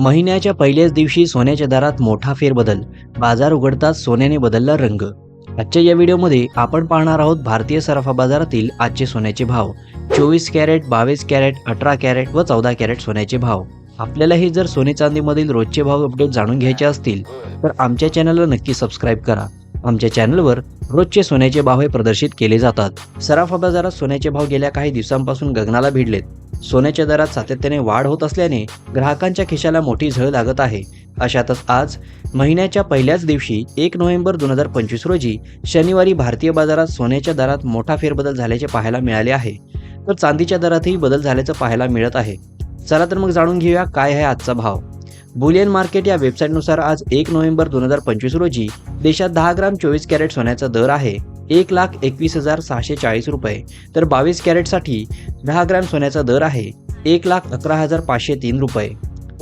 महिन्याच्या पहिल्याच दिवशी सोन्याच्या दरात मोठा फेरबदल. बाजार उघडताच सोन्याने बदलला रंग. आजच्या या व्हिडिओमध्ये आपण पाहणार आहोत भारतीय सराफा बाजारातील आजचे सोन्याचे भाव. चोवीस कॅरेट बावीस कॅरेट अठरा कॅरेट व चौदा कॅरेट सोन्याचे भाव. आपल्यालाही जर सोने चांदीमधील रोजचे भाव अपडेट जाणून घ्यायचे असतील तर आमच्या चॅनलला नक्की सबस्क्राईब करा. आमच्या चॅनलवर रोजचे सोन्याचे भाव हे प्रदर्शित केले जातात. सराफा बाजारात सोन्याचे भाव गेल्या काही दिवसांपासून गगनाला भिडलेत. सोन्याच्या दरात सातत्याने वाढ होत असल्याने ग्राहकांच्या खिशाला मोठी झळ लागत आहे. अशातच आज महिन्याच्या पहिल्याच दिवशी एक नोव्हेंबर दोन हजार पंचवीस रोजी शनिवारी भारतीय बाजारात सोन्याच्या दरात मोठा फेरबदल झाल्याचे पाहायला मिळाले आहे. तर चांदीच्या दरातही बदल झाल्याचं पाहायला मिळत आहे. चला तर मग जाणून घेऊया काय आहे आजचा भाव. बुलियन मार्केट या वेबसाईटनुसार आज एक नोव्हेंबर दोन हजार पंचवीस रोजी देशात दहा ग्राम चोवीस कॅरेट सोन्याचा दर आहे. एक लाख एकवीस हजार सहाशे चाळीस रुपये. तर बावीस कॅरेटसाठी दहा ग्रॅम सोन्याचा दर आहे. एक लाख अकरा हजार पाचशे तीन रुपये.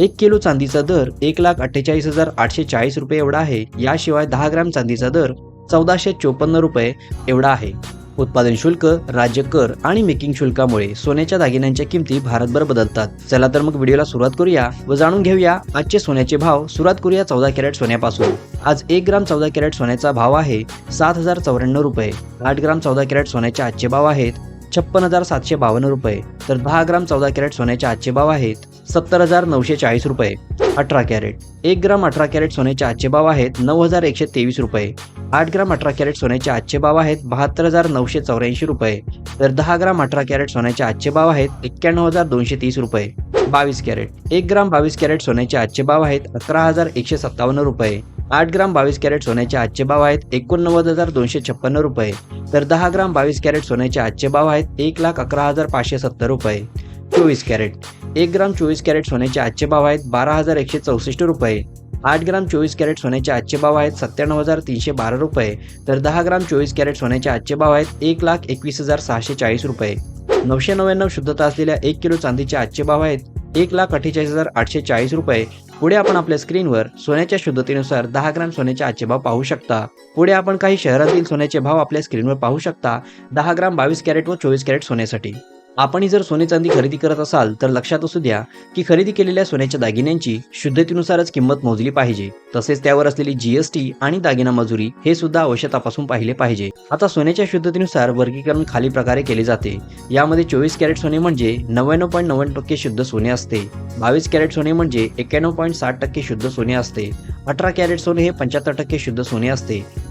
एक किलो चांदीचा दर एक लाख अठ्ठेचाळीस हजार आठशे चाळीस रुपये एवढा आहे. याशिवाय दहा ग्रॅम चांदीचा दर चौदाशे चोपन्न रुपये एवढा आहे. उत्पादन शुल्क राज्य कर आणि मेकिंग शुल्कामुळे सोन्याच्या दागिन्यांच्या किमती भारतभर बदलतात. चला तर मग व्हिडिओला सुरुवात करूया व जाणून घेऊया आजचे सोन्याचे भाव. सुरुवात करूया चौदा कॅरेट सोन्यापासून. आज एक ग्राम चौदा कॅरेट सोन्याचा भाव आहे सात हजार चौऱ्याण्णव रुपये. आठ ग्राम चौदा कॅरेट सोन्याचे आजचे भाव आहेत छप्पन हजार सातशे बावन्न रुपये. तर दहा ग्राम चौदा कॅरेट सोन्याचे आजचे भाव आहेत सत्तर हजार नऊशे चाळीस रुपये. अठरा कॅरेट. एक ग्राम अठरा कॅरेट सोन्याचे आजचे भाव आहेत नऊ हजार एकशे तेवीस रुपये. आठ ग्राम अठरा कॅरेट सोन्याचे आजचे भाव आहेत बहात्तर हजार नऊशे चौऱ्याऐंशी रुपये. तर दहा ग्राम अठरा कॅरेट सोन्याचे आजचे भाव आहेत एक्क्याण्णव हजार दोनशे तीस रुपये. बावीस कॅरेट. एक ग्राम बावीस कॅरेट सोन्याचे आजचे भाव आहेत अकरा हजार एकशे सत्तावन्न रुपये. आठ ग्राम बावीस कॅरेट सोन्याचे आजचे भाव आहेत एकोणनव्वद हजार दोनशे छप्पन्न रुपये. तर दहा ग्राम बावीस कॅरेट सोन्याचे आजचे भाव आहेत एक लाख अकरा हजार पाचशे सत्तर रुपये. चोवीस कॅरेट. एक ग्राम चोवीस कॅरेट सोन्याचे आजचे भाव आहेत बारा हजार एकशे चौसष्ट रुपये. आठ ग्राम चोवीस कॅरेट सोन्याचे आजचे भाव आहेत सत्त्याण्णव हजार तीनशे बारा रुपये. तर दहा ग्राम चोवीस कॅरेट सोन्याचे आजचे भाव आहेत एक लाख एकवीस हजार सहाशे चाळीस रुपये. नऊशे नव्याण्णव शुद्धता असलेल्या एक किलो चांदीचे आजचे भाव आहेत एक लाख अठ्ठेचाळीस हजार आठशे चाळीस रुपये. पुढे आपण आपल्या स्क्रीनवर सोन्याच्या शुद्धतेनुसार दहा ग्राम सोन्याचे आजचे भाव पाहू शकता. पुढे आपण काही शहरातील सोन्याचे भाव आपल्या स्क्रीनवर पाहू शकता. दहा ग्राम बावीस कॅरेट व चोवीस कॅरेट सोन्यासाठी. आपणही जर सोने चांदी खरेदी करत असाल तर लक्षात असू द्या की खरेदी केलेल्या सोन्याच्या दागिन्यांची शुद्धतेनुसारच किंमत मोजली पाहिजे. तसेच त्यावर असलेली जीएसटी आणि दागिना मजुरी हे सुद्धा अवश्य तपासून पाहिले पाहिजे. आता सोन्याच्या शुद्धतेनुसार वर्गीकरण खाली प्रकारे केले जाते. यामध्ये चोवीस कॅरेट सोने म्हणजे नव्याण्णव पॉईंट नव्याण्णव टक्के शुद्ध सोने असते. बावीस कॅरेट सोने म्हणजे एक्क्याण्णव पॉईंट साठ टक्के शुद्ध सोने असते. अठरा कॅरेट सोने हे पंच्याहत्तर टक्के शुद्ध सोने असते.